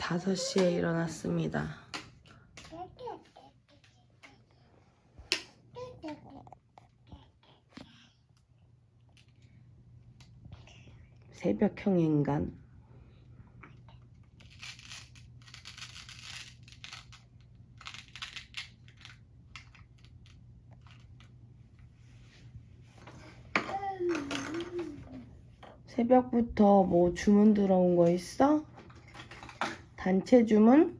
5시에 일어났습니다. 새벽형 인간. 새벽부터 뭐 주문 들어온 거 있어? 단체 주문?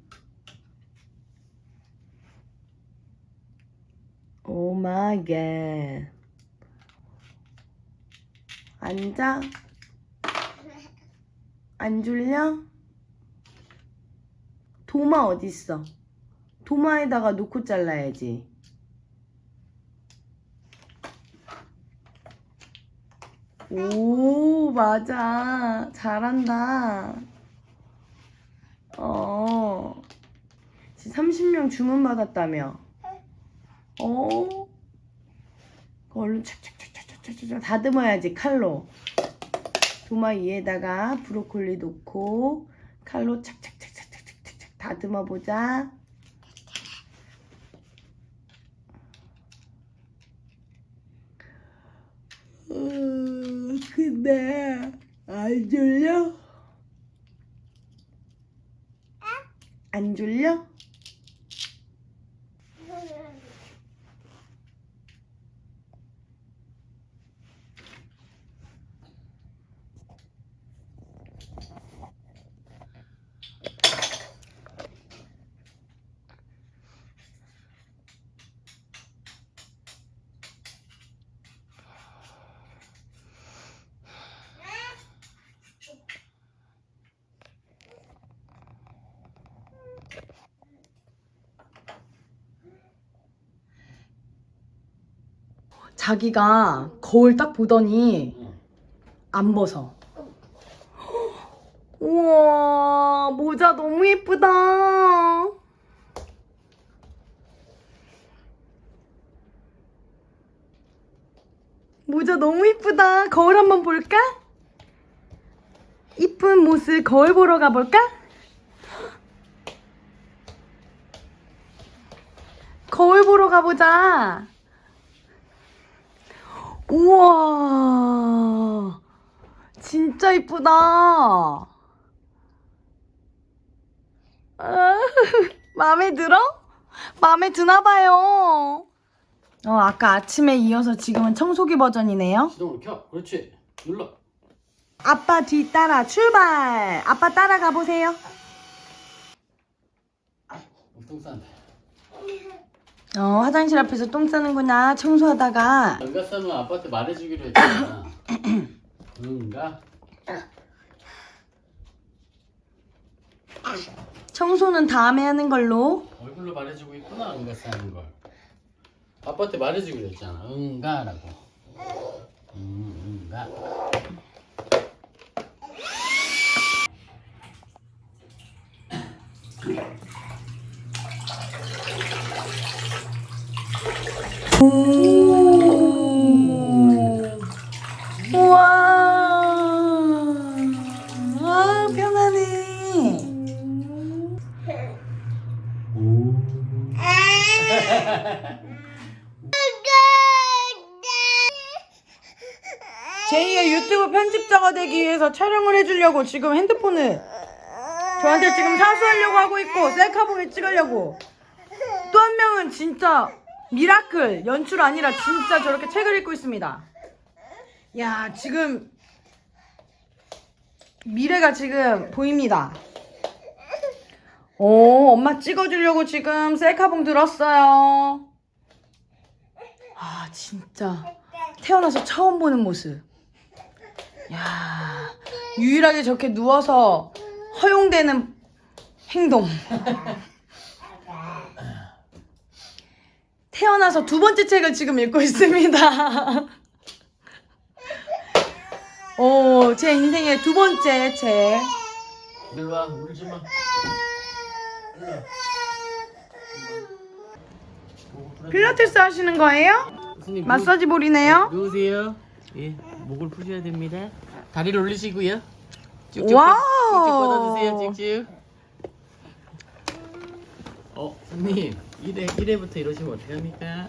오 마이 갓. 앉아? 안 졸려? 도마 어딨어? 도마에다가 놓고 잘라야지. 오, 맞아. 잘한다. 어. 지금 30명 주문 받았다며. 어. 얼른 착착착착착착 다듬어야지, 칼로. 도마 위에다가 브로콜리 놓고 칼로 착착착착착착착 다듬어 보자. 음, 근데 안 졸려? 안 졸려? 자기가 거울 딱 보더니 안 벗어. 우와, 모자 너무 예쁘다. 모자 너무 예쁘다. 거울 한번 볼까? 이쁜 모습 거울 보러 가볼까? 거울 보러 가보자. 우와, 진짜 이쁘다. 아, 마음에 들어? 마음에 드나 봐요. 어, 아까 아침에 이어서 지금은 청소기 버전이네요. 시동을 켜. 그렇지. 눌러. 아빠 뒤 따라 출발. 아빠 따라가 보세요. 똥 싼다. 어, 화장실 앞에서 똥 싸는구나. 청소하다가. 연가 싸면 아빠한테 말해주기로 했잖아. 응가? 청소는 다음에 하는 걸로. 얼굴로 말해주고 있구나. 응가 싸는 걸. 아빠한테 말해주기로 했잖아. 응가라고. 응, 응가. 우와. 아, 편하네. 오. 제이의 유튜브 편집자가 되기 위해서 촬영을 해주려고 지금 핸드폰을 저한테 지금 사수하려고 하고 있고 셀카봉에 찍으려고. 또 한 명은 진짜 미라클 연출 아니라 진짜 저렇게 책을 읽고 있습니다. 야 지금 미래가 지금 보입니다. 오 엄마 찍어주려고 지금 셀카봉 들었어요. 아 진짜. 태어나서 처음 보는 모습. 야 유일하게 저렇게 누워서 허용되는 행동. 태어나서 두 번째 책을 지금 읽고 있습니다. 오, 제 인생의 두 번째 책. 일로 와. 울지 마. 일로 와. 필라테스 하시는 거예요? 마사지 볼이네요. 누, 누우세요. 예, 목을 푸셔야 됩니다. 다리를 올리시고요. 쭉쭉 와우. 뻗- 쭉쭉 뻗어주세요. 쭉쭉. 어, 손님. 1회, 1회부터 이러시면 어떡합니까?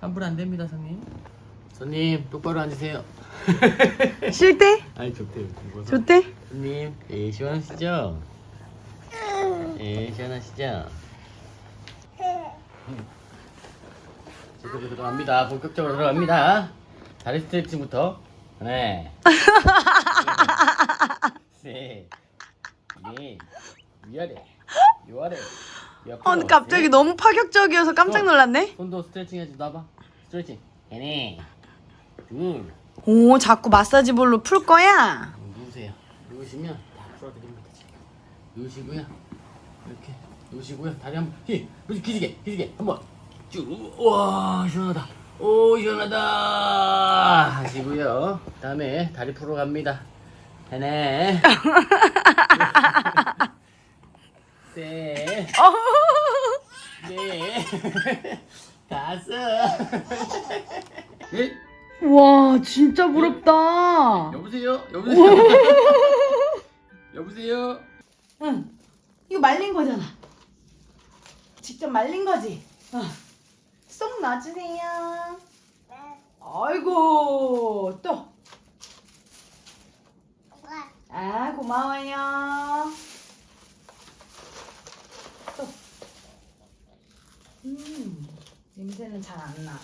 환불 안 됩니다, 손님. 손님, 똑바로 앉으세요. 싫대? 아니, 좋대요. 무거워서. 좋대? 손님, 예, 시원하시죠? 예, 시원하시죠? 제대로 들어갑니다. 본격적으로 들어갑니다. 다리 스트레칭부터. 네. 네. 네. 위아래. 위아래. 어, 갑자기 네. 너무 파격적이어서 깜짝 놀랐네. 손도 스트레칭 해줘. 놔봐. 스트레칭. 하나. 둘. 오, 자꾸 마사지 볼로 풀 거야? 누우세요. 누우시면 다 풀어드립니다. 누우시고요. 이렇게 누우시고요. 다리 한번 히, 그렇지 기지개, 기지개 한번 쭉. 와 시원하다. 오 시원하다. 하시고요. 다음에 다리 풀어 갑니다. 하나. 셋. 네. 다섯. 넷. 와, 진짜 부럽다. 여보세요? 여보세요? 여보세요? 응. 이거 말린 거잖아. 직접 말린 거지? 어. 쏙 놔주세요. 아이고, 또. 아, 고마워요. 또. 음, 냄새는 잘 안 나.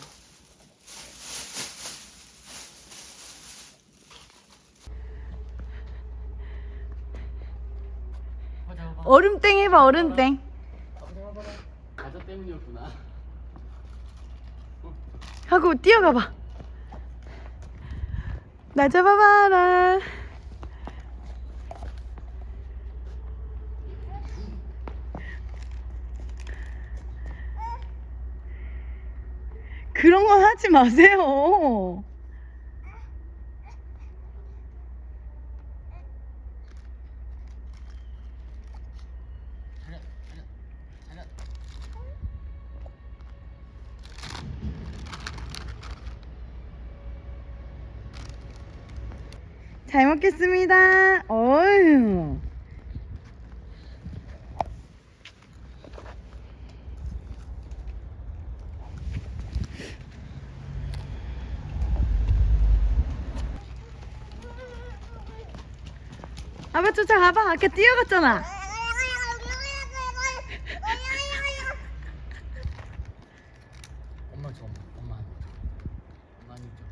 얼음땡 해봐, 얼음땡. 과자 때문이었구나. 하고 뛰어가봐. 나 잡아봐라. 그런 건 하지 마세요. 하나, 하나, 하나. 잘 먹겠습니다. 어휴. 아빠 쫓아가봐. 아까 뛰어갔잖아. 엄마 줘, 엄마. 엄마. 엄마 한 입 줘.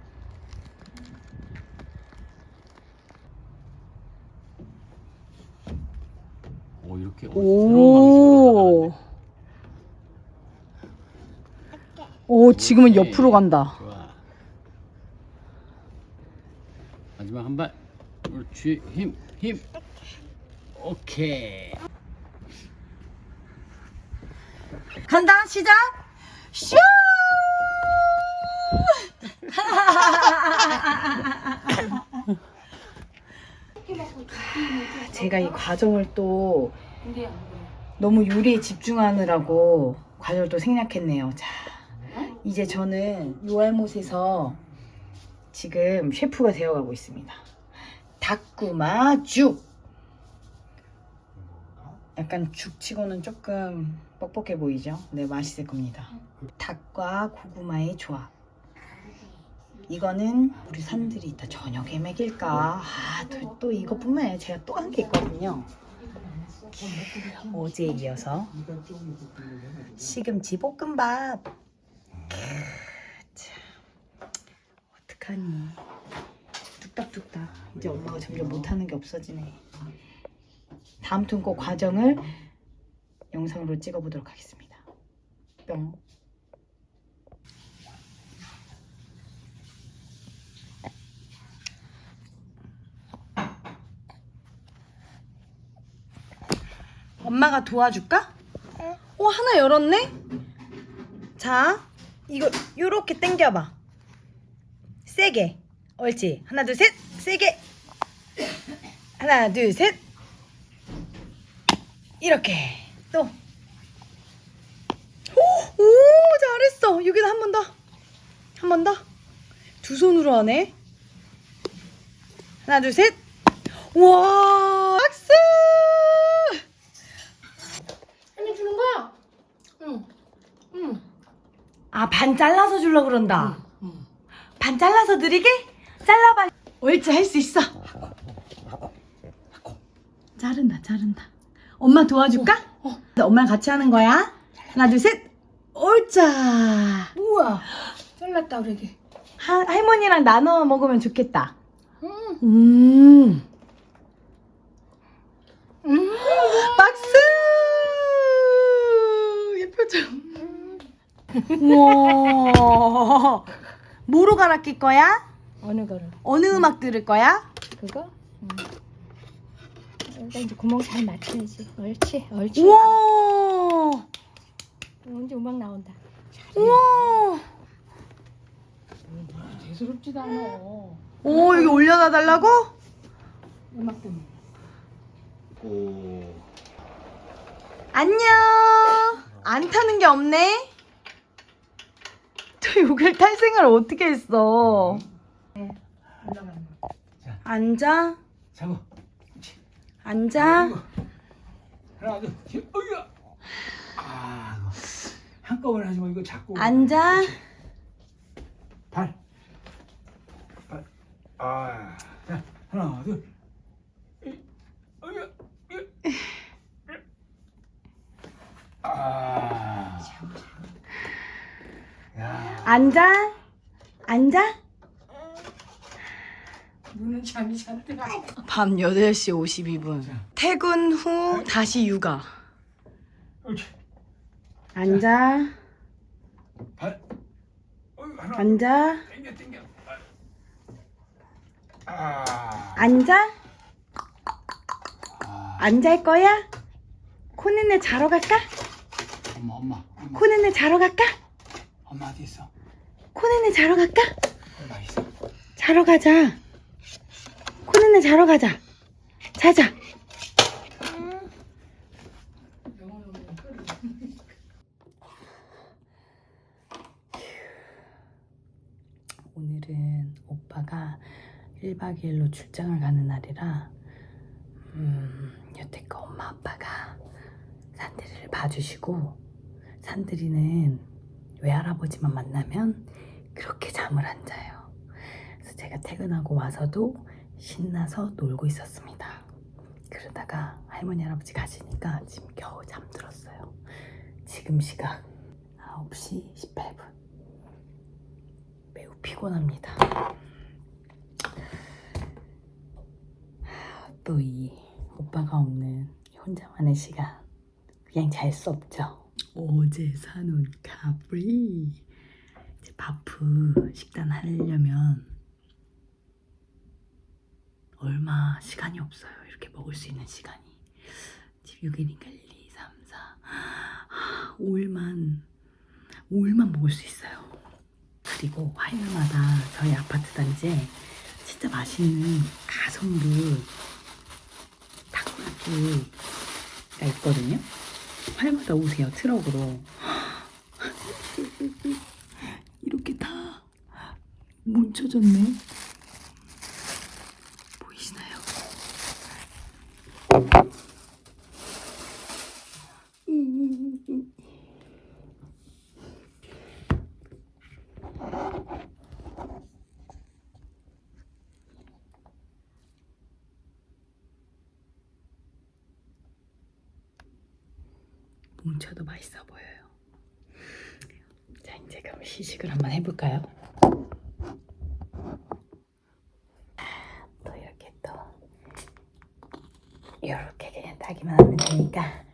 오 이렇게 어, 오. 오, 지금은 옆으로 간다. 좋아. 마지막 한 발. 그렇지. 힘, 힘. 오케이. 간다, 시작! 슈! 제가 이 과정을 또 너무 요리에 집중하느라고 과정을 또 생략했네요. 자, 이제 저는 요알못에서 지금 셰프가 되어가고 있습니다. 닭구마 죽! 약간 죽치고는 조금 뻑뻑해 보이죠? 네, 맛있을 겁니다. 닭과 고구마의 조합. 이거는 우리 산들이 이따 저녁에 먹일까? 아, 또, 또 이것뿐만 아니라 제가 또 한 게 있거든요. 어제에 이어서 시금치 볶음밥. 참, 어떡하니? 뚝딱뚝딱. 이제 엄마가 점점 못하는 게 없어지네. 다음튼 그 과정을 영상으로 찍어보도록 하겠습니다. 뿅. 엄마가 도와줄까? 어, 하나 열었네? 자, 이거 요렇게 당겨봐. 세게. 옳지. 하나, 둘, 셋. 세게. 하나, 둘, 셋. 이렇게. 또. 오, 오, 잘했어. 여기다 한 번 더. 한 번 더. 두 손으로 하네. 하나, 둘, 셋. 와, 박수! 아니 주는 거야. 아, 반 잘라서 주려고 그런다. 반 잘라서 드리게? 잘라봐. 옳지, 할 수 있어. 자른다, 자른다. 엄마 도와줄까? 네, 엄마랑 같이 하는 거야. 하나, 둘, 셋. 옳자. 우와 잘랐다 그러게 하, 할머니랑 나눠 먹으면 좋겠다. 음. 음. 음. 박수! 예쁘죠? 우와. 뭐로 갈아 낄 거야? 어느 거를 어느 음악 들을 거야? 그거? 음. 일단 이제 구멍 잘 맞춰야지 옳지 옳지 우와. 이제 음악 나온다 우와. 대수롭지도 않아 오, 여기 올려놔 달라고? 음악 때문에 오. 안녕. 안 타는 게 없네. 저 욕을 탈 생각을 어떻게 했어? 앉아. 잡아. 앉아. 하나, 둘, 셋. 어이야. 아, 이거. 한꺼번에 하지 마. 이거 자꾸. 앉아. 발. 발. 아. 자, 하나, 둘. 이, 어이야. 이. 아. 야. 앉아. 앉아. 눈은 잠이 잔뜩 밤 8시 52분. 퇴근 후 다시 육아. 옳지. 앉아. 발. 어이, 하나. 앉아. 아. 앉아. 아. 앉아 할 거야? 코네네 자러 갈까? 엄마, 엄마. 엄마, 코네네 자러 갈까? 엄마 어디 있어? 코네네 자러 갈까? 엄마 있어. 자러 가자. 코네네 자러 가자. 자자. 오늘은 오빠가 1박 2일로 출장을 가는 날이라 음, 여태껏 엄마 아빠가 산들이를 봐주시고 산들이는 외할아버지만 만나면 그렇게 잠을 안 자요. 그래서 제가 퇴근하고 와서도 신나서 놀고 있었습니다. 그러다가 할머니 할아버지 가시니까 지금 겨우 잠들었어요. 지금 시각 9시 18분. 매우 피곤합니다. 또 이 오빠가 없는 이 혼자만의 시간 그냥 잘 수 없죠. 어제 사놓은 가브리 이제 바프 식단 하려면 얼마 시간이 없어요. 이렇게 먹을 수 있는 시간이 지금 6일이니까 1, 2, 3, 4 5일만 5일만 먹을 수 있어요. 그리고 화요일마다 저희 아파트 단지에 진짜 맛있는 가성비 타코야끼가 있거든요. 화요일마다 오세요 트럭으로. 이렇게 다 뭉쳐졌네. 보이시나요? 뭉쳐도 맛있어 보여요. 자, 이제 그럼 시식을 한번 해볼까요? 또 이렇게 또 이렇게 그냥 따기만 하면 되니까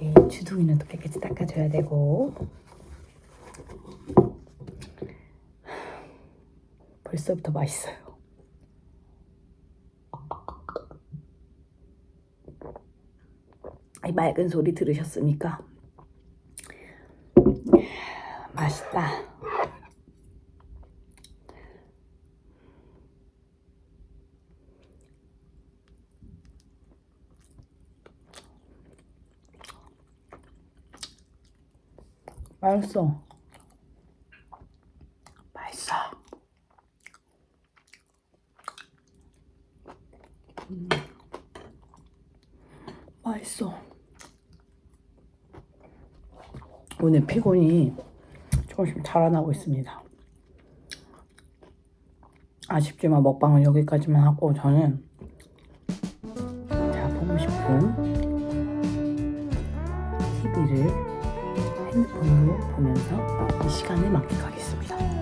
이 주둥이는 또 깨끗이 닦아줘야 되고 벌써부터 맛있어요. 이 맑은 소리 들으셨습니까? 맛있다. 맛있어. 음. 맛있어. 오늘 피곤이 조금씩 자라나고 있습니다. 아쉽지만 먹방은 여기까지만 하고 저는 제가 보고 싶은 TV를 핸드폰으로 보면서 이 시간을 만끽하겠습니다.